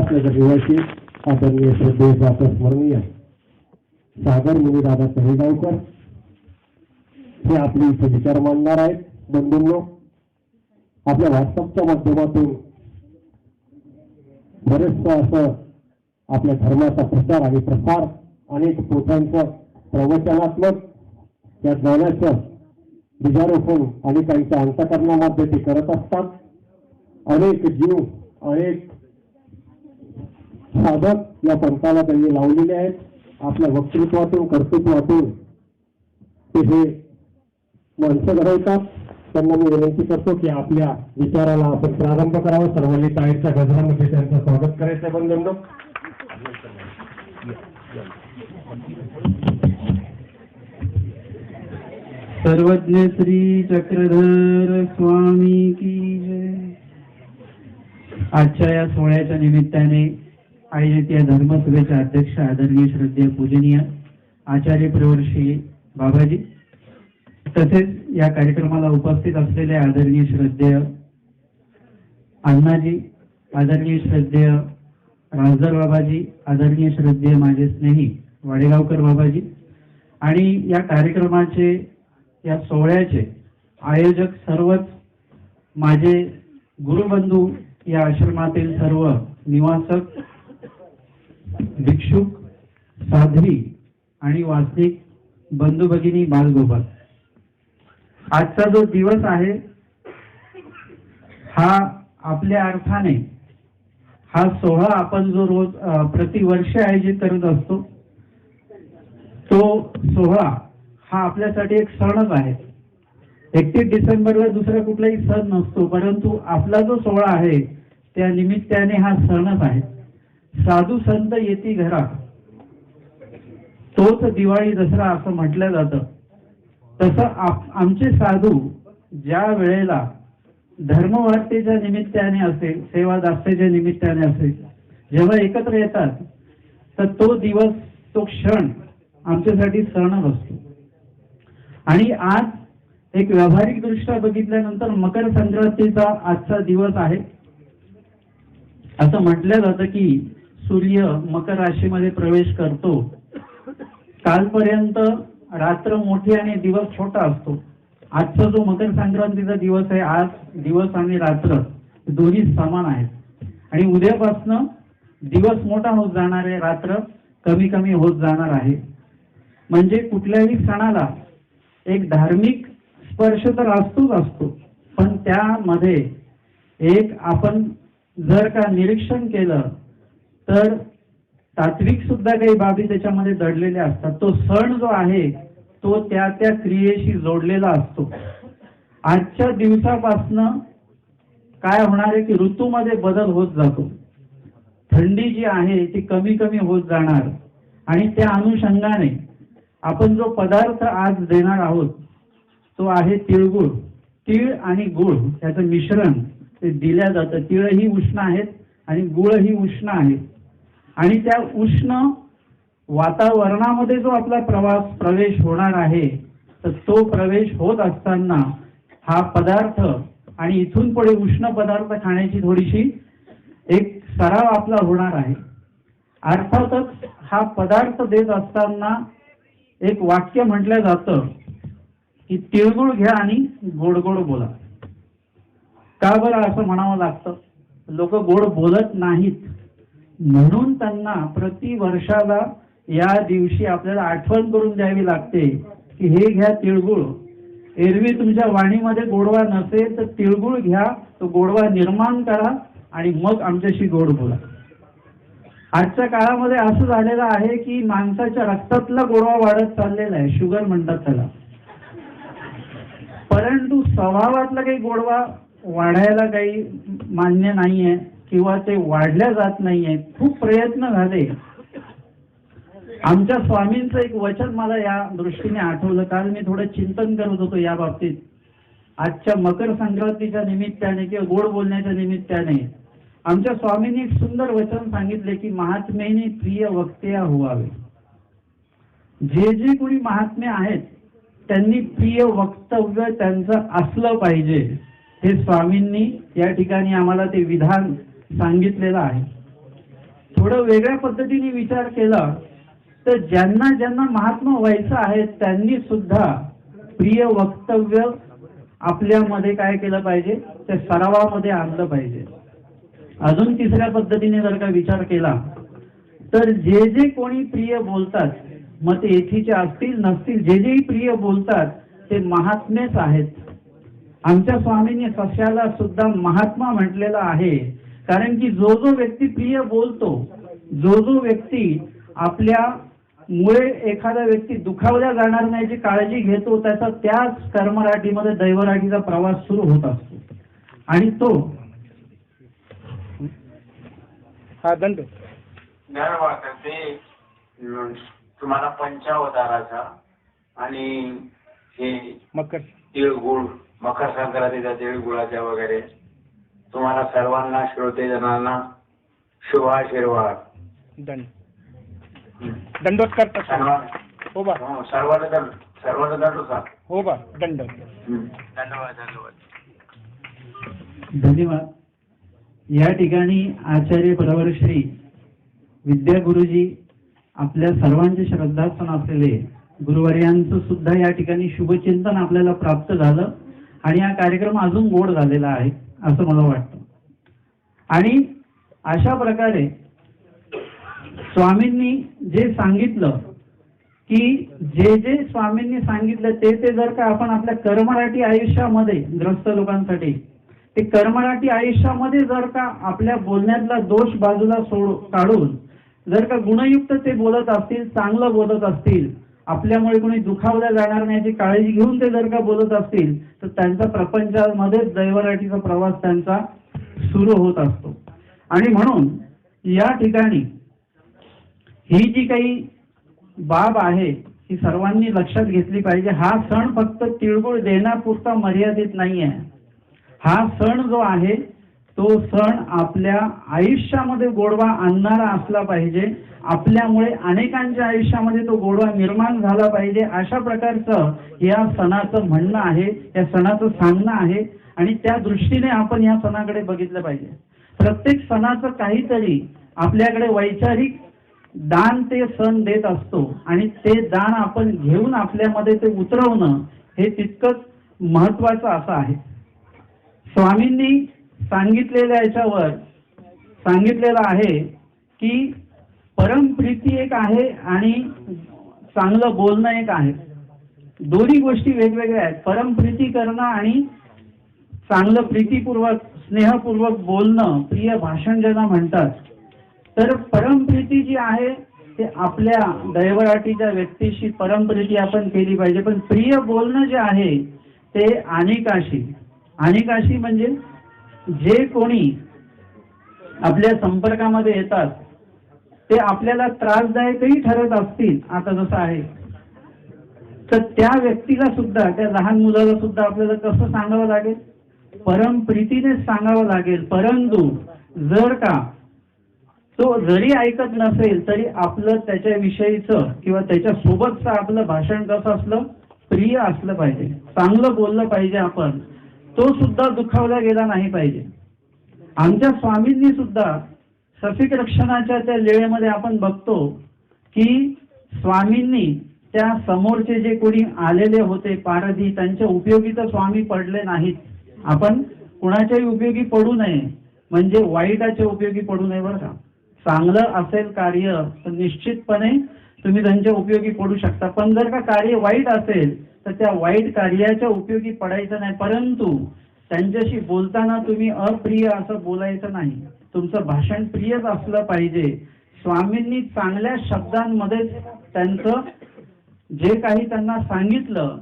उल्हासनगर निवासी आदरणीय श्रद्धेय प्रातः स्मरणीय सागर मुनीदादा तहेगावकर हे आपले इथे विचार मांडणार आहेत. बंधूंनो आपल्या व्हॉट्सअपच्या माध्यमातून बरेचसं असं आपल्या धर्माचा प्रचार आणि प्रसार अनेक पोथांचं प्रवचनात्मक या ज्ञानाचं बीजारोपण अनेकांच्या अंतकरणामध्ये ते करत असतात. अनेक जीव अनेक साधक या पंथाला त्यांनी लावलेले आहेत. आपल्या वक्तृत्वातून कर्तृत्वातून ते हे माणसं घडवतात. त्यांना मी विनंती करतो की आपल्या विचाराला आपण प्रारंभ करावा. सर्वांनी टाळीच्या गजरामध्ये त्यांचं स्वागत करायचं आहे बंधूंनो. सर्वज्ञ श्री चक्रधर स्वामी की जय. आजच्या या सोहळ्याच्या निमित्ताने आयोजित या धर्मसभेचे अध्यक्ष आदरणीय श्रद्धेय पूजनीय आचार्य प्रवर्षी बाबाजी तसेच या कार्यक्रमाला उपस्थित असलेले आदरणीय श्रद्धेय अण्णाजी आदरणीय श्रद्धेय राजदार बाबाजी आदरणीय श्रद्धेय माझे स्नेही वाडेगावकर बाबाजी आणि या कार्यक्रमाचे या सोहळ्याचे आयोजक सर्वच माझे गुरुबंधू या आश्रमातील सर्व निवासक भिक्षुक साध्वी आणि वास्तविक बंधू भगिनी बालगोपाल. आजचा जो दिवस आहे हा आपल्या अर्थाने हा सोहळा आपण जो रोज प्रतिवर्ष आयोजित करत असतो तो सोहळा हा आपल्यासाठी एक सणच आहे. एकतीस डिसेंबरला दुसरा कुठलाही सण नसतो परंतु आपला जो सोहळा आहे त्या निमित्ताने हा सणच आहे. साधू संत येती घरा तोच दिवाळी दसरा असं म्हटलं जातं. तसं आमचे साधू ज्या वेळेला धर्मवाटेच्या निमित्ताने असेल सेवा दास्याच्या निमित्ताने असेल जेव्हा एकत्र येतात तर तो दिवस तो क्षण आमच्यासाठी सणच असतो. आणि आज एक व्यावहारिक दृष्ट्या बघितल्यानंतर मकर संक्रांतीचा आजचा दिवस आहे. असं म्हटलं जातं की सूर्य मकर राशीमध्ये प्रवेश करतो. कालपर्यंत रात्र मोठी आणि दिवस छोटा असतो. आजचा जो मकर संक्रांतीचा दिवस आहे आज दिवस आणि रात्र दोन्ही समान आहेत. आणि उद्यापासनं दिवस मोठा होत जाणार आहे रात्र कमी कमी होत जाणार आहे. म्हणजे कुठल्याही सणाला एक धार्मिक स्पर्श तर असतोच असतो पण त्यामध्ये एक आपण जर का निरीक्षण केलं तर तात्विक सुद्धा काही बाबी त्याच्यामध्ये दडलेल्या असतात. तो सण जो आहे तो त्या त्या क्रियेशी जोडलेला असतो. आजच्या दिवसापासनं काय होणार आहे की ऋतूमध्ये बदल होत जातो. थंडी जी आहे ती कमी कमी होत जाणार. आणि त्या अनुषंगाने आपण जो पदार्थ आज देणार आहोत तो आहे तिळगुळ. तीळ आणि गुळ याचं मिश्रण ते दिल्या जातं. तिळही उष्ण आहेत आणि गुळही उष्ण आहेत. आणि त्या उष्ण वातावरणामध्ये जो आपला प्रवास प्रवेश होणार आहे तर तो प्रवेश होत असताना हा पदार्थ आणि इथून पुढे उष्ण पदार्थ खाण्याची थोडीशी एक सराव आपला होणार आहे. अर्थातच हा पदार्थ देत असताना एक वाक्य म्हटलं जातं की तिळगुळ घ्या आणि गोड गोड बोला. का बरं असं म्हणावं लागतं? लोक गोड बोलत नाहीत. म्हणून त्यांना प्रति वर्षाला या दिवशी आपल्याला आठवण करून द्यावी लागते की हे घ्या तिळगुळ. एरवी तुमच्या वाणीमध्ये गोडवा नसेल तर तिळगुळ घ्या तो गोडवा निर्माण करा आणि मग आमच्याशी गोड बोला. आजच्या काळामध्ये असं झालेलं आहे की माणसाच्या रक्तातला गोडवा वाढत चाललेला आहे शुगर म्हणतात त्याला. परंतु स्वभावातला काही गोडवा वाढायला काही मान्य नाहीये. किंवा ते वाढल्या जात नाहीये खूप प्रयत्न झाले. आमच्या स्वामींचं एक वचन मला या दृष्टीने आठवलं. काल मी थोडं चिंतन करत होतो या बाबतीत. आजच्या मकर संक्रांतीच्या निमित्ताने किंवा गोड बोलण्याच्या निमित्ताने आमच्या स्वामींनी एक सुंदर वचन सांगितले की महात्मेने प्रिय वक्त्या व्हावे जे जे कोणी महात्मे आहेत त्यांनी प्रिय वक्तव्य त्यांचं असलं पाहिजे. हे स्वामींनी या ठिकाणी आम्हाला ते विधान सांगितलेलं आहे. थोडं वेगळ्या पद्धतीने विचार केला तर ज्यांना ज्यांना महात्मा व्हायचं आहे त्यांनी सुद्धा प्रिय वक्तव्य आपल्यामध्ये काय केलं पाहिजे? ते सरावामध्ये आणलं पाहिजे. अजून तिसऱ्या पद्धतीने जर का विचार केला तर जे जे कोणी प्रिय बोलतात मग ते येथीचे असतील नसतील जे जेही प्रिय बोलतात ते महात्मेच आहेत. आमच्या स्वामींनी सस्याला सुद्धा महात्मा म्हटलेला आहे कारण की जो जो व्यक्ती प्रिय बोलतो जो जो व्यक्ती आपल्या मुळे एखादा व्यक्ती दुखावल्या जाणार नाही याची काळजी घेतो त्याचा त्याच कर्मराठीमध्ये दैवराठीचा प्रवास सुरू होत असतो. आणि तो हा दंड. ते तुम्हाला पंचावताराचा आणि हे मकर. तिळगुळ मकर संक्रांतीच्या तिळगुळाच्या वगैरे. तुम्हाला सर्वांना श्रोतेजनांना शुभाशीर्वाद. दंड दंडोत करता सर्वां हो बा. हो, सर्वांना दंड सर्वांना दंड होता हो बा. दंड धन्यवाद धन्यवाद. धन्यवाद. या ठिकाणी आचार्य प्रवरश्री विद्यागुरुजी आपल्या सर्वांचे श्रद्धास्थान असलेले गुरुवर्यांचं सुद्धा या ठिकाणी शुभचिंतन आपल्याला प्राप्त झालं आणि हा कार्यक्रम अजून गोड झालेला आहे. असं मला वाटतं. आणि अशा प्रकारे स्वामींनी जे सांगितलं की जे जे स्वामींनी सांगितलं ते ते जर का आपण आपल्या कर्मराठी आयुष्यामध्ये ग्रस्त लोकांसाठी ते कर्मराठी आयुष्यामध्ये जर का आपल्या बोलण्यातला दोष बाजूला सोड काढून जर का गुणयुक्त ते बोलत असतील चांगलं बोलत असतील आपल्यामुळे कोणी दुखावल्या जाणार नाही याची काळजी घेऊन ते जर का बोलत असतील तर त्यांचा प्रपंचामध्येच दैवराठीचा प्रवास त्यांचा सुरू होत असतो. आणि म्हणून या ठिकाणी ही जी काही बाब आहे ही सर्वांनी लक्षात घेतली पाहिजे. हा सण फक्त तिळगुळ देण्यापुरता मर्यादित नाही आहे हा सण जो आहे तो सण आपल्या आयुष्यामध्ये गोडवा आणणारा असला पाहिजे. आपल्यामुळे अनेकांच्या आयुष्यामध्ये तो गोडवा निर्माण झाला पाहिजे. अशा प्रकारचं या सणाचं म्हणणं आहे या सणाचं सांगणं आहे. आणि त्या दृष्टीने आपण या सणाकडे बघितलं पाहिजे. प्रत्येक सणाचं काहीतरी आपल्याकडे वैचारिक दान ते सण देत असतो. आणि ते दान आपण घेऊन आपल्यामध्ये ते उतरवणं हे तितकंच महत्वाचं असं आहे. स्वामींनी सांगितलेल्या याच्यावर सांगितलेलं आहे की परमप्रीती एक आहे आणि चांगलं बोलणं एक आहे. दोन्ही गोष्टी वेगवेगळ्या आहेत. परमप्रीती करणं आणि चांगलं प्रीतीपूर्वक स्नेहपूर्वक बोलणं प्रिय भाषण ज्यांना म्हणतात. तर परमप्रीती जी आहे ते आपल्या दैवराटीच्या व्यक्तीशी परमप्रीती आपण केली पाहिजे. पण प्रिय बोलणं जे आहे ते अनेकाशी अनेकाशी म्हणजे जे कोणी आपल्या संपर्कामध्ये येतात ते आपल्याला त्रासदायकही ठरत असतील आता जसं आहे. तर त्या व्यक्तीला सुद्धा त्या लहान मुलाला सुद्धा आपल्याला कसं सांगावं लागेल? परम प्रीतीने सांगावं लागेल. परंतु जर का तो जरी ऐकत नसेल तरी आपलं त्याच्याविषयीचं किंवा त्याच्या सोबतचं आपलं भाषण कसं असलं? प्रिय असलं पाहिजे. चांगलं बोललं पाहिजे आपण. तो सुद्धा दुखावला गेला नाही पाहिजे. आमच्या स्वामींनी सुद्धा सफिक रक्षणाच्या त्या लेळेमध्ये आपण बघतो की स्वामींनी त्या समोरचे जे कोणी आलेले होते पारधी त्यांच्या उपयोगी तर स्वामी पडले नाहीत. आपण कुणाच्याही उपयोगी पडू नये म्हणजे वाईटाच्या उपयोगी पडू नये बरं का. चांगलं असेल कार्य तर निश्चितपणे तुम्ही त्यांच्या उपयोगी पडू शकता. पण जर का कार्य वाईट असेल तर त्या वाईट कार्याच्या उपयोगी पडायचं नाही. परंतु त्यांच्याशी बोलताना तुम्ही अप्रिय असं बोलायचं नाही. तुमचं भाषण प्रियच असलं पाहिजे. स्वामींनी चांगल्या शब्दांमध्ये त्यांचं जे काही त्यांना सांगितलं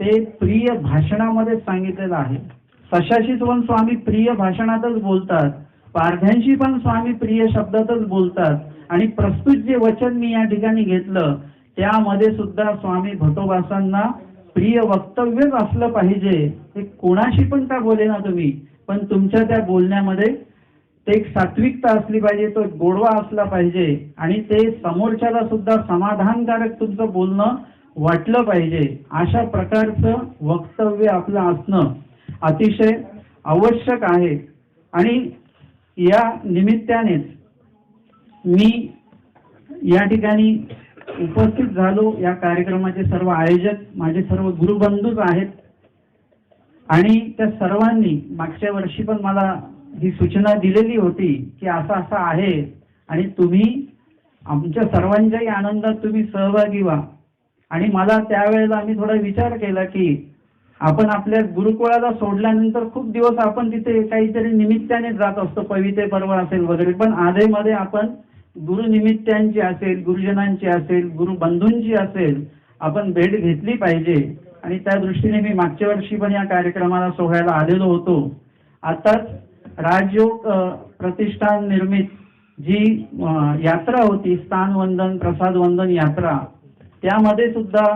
ते प्रिय भाषणामध्ये सांगितलेलं आहे. सशाशी पण स्वामी प्रिय भाषणातच बोलतात. पारध्यांशी पण स्वामी प्रिय शब्दातच बोलतात. आणि प्रस्तुत जे वचन मी या ठिकाणी घेतलं त्यामध्ये सुद्धा स्वामी भटोबासांना प्रिय वक्तव्यच असलं पाहिजे. हे कोणाशी पण का बोले ना तुम्ही? पण तुमच्या त्या बोलण्यामध्ये ते एक सात्विकता असली पाहिजे तो एक गोडवा असला पाहिजे. आणि ते समोरच्याला सुद्धा समाधानकारक तुमचं बोलणं वाटलं पाहिजे. अशा प्रकारचं वक्तव्य आपलं असणं अतिशय आवश्यक आहे. आणि या निमित्तानेच मी या ठिकाणी उपस्थित झालो. या कार्यक्रमाचे सर्व आयोजक माझे सर्व गुरुबंधूच आहेत. आणि त्या सर्वांनी मागच्या वर्षी पण मला ही सूचना दिलेली होती की असं असं आहे आणि तुम्ही आमच्या सर्वांच्याही आनंदात तुम्ही सहभागी व्हा. आणि मला त्यावेळेला आम्ही थोडा विचार केला की आपण आपल्या गुरुकुळाला सोडल्यानंतर खूप दिवस आपण तिथे काहीतरी निमित्ताने जात असतो. पवित्र पर्व असेल वगैरे पण आधेमध्ये आपण गुरुनिमित्तांची असेल गुरुजनांची असेल गुरुबंधूंची असेल आपण भेट घेतली पाहिजे. आणि त्या दृष्टीने मी मागच्या वर्षी पण या कार्यक्रमाला सोहळ्याला आलेलो होतो. आताच राजयोग प्रतिष्ठान निर्मित जी यात्रा होती स्थान वंदन प्रसाद वंदन यात्रा त्यामध्ये सुद्धा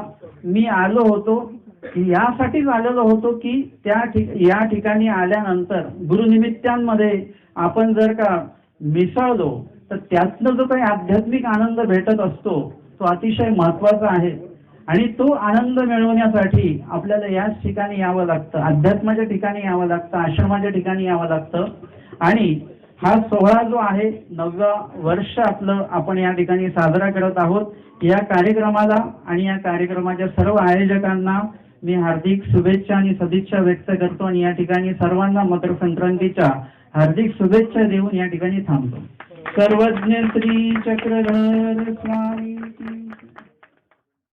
मी आलो होतो. यासाठीच आलेलो होतो की त्या ठिक या ठिकाणी आल्यानंतर गुरुनिमित्तांमध्ये आपण जर का मिसळलो तर त्यातनं जो काही आध्यात्मिक आनंद भेटत असतो तो अतिशय महत्त्वाचा आहे. आणि तो आनंद मिळवण्यासाठी आपल्याला याच ठिकाणी यावं लागतं. अध्यात्माच्या ठिकाणी यावं लागतं आश्रमाच्या ठिकाणी यावं लागतं. आणि हा सोहळा जो आहे नववा वर्ष आपलं आपण या ठिकाणी साजरा करत आहोत. या कार्यक्रमाला आणि या कार्यक्रमाच्या सर्व आयोजकांना मी हार्दिक शुभेच्छा आणि सदिच्छा व्यक्त करतो आणि या ठिकाणी सर्वांना मकर संक्रांतीच्या हार्दिक शुभेच्छा देऊन या ठिकाणी थांबतो. सर्वज्ञ श्री चक्रधर स्वामी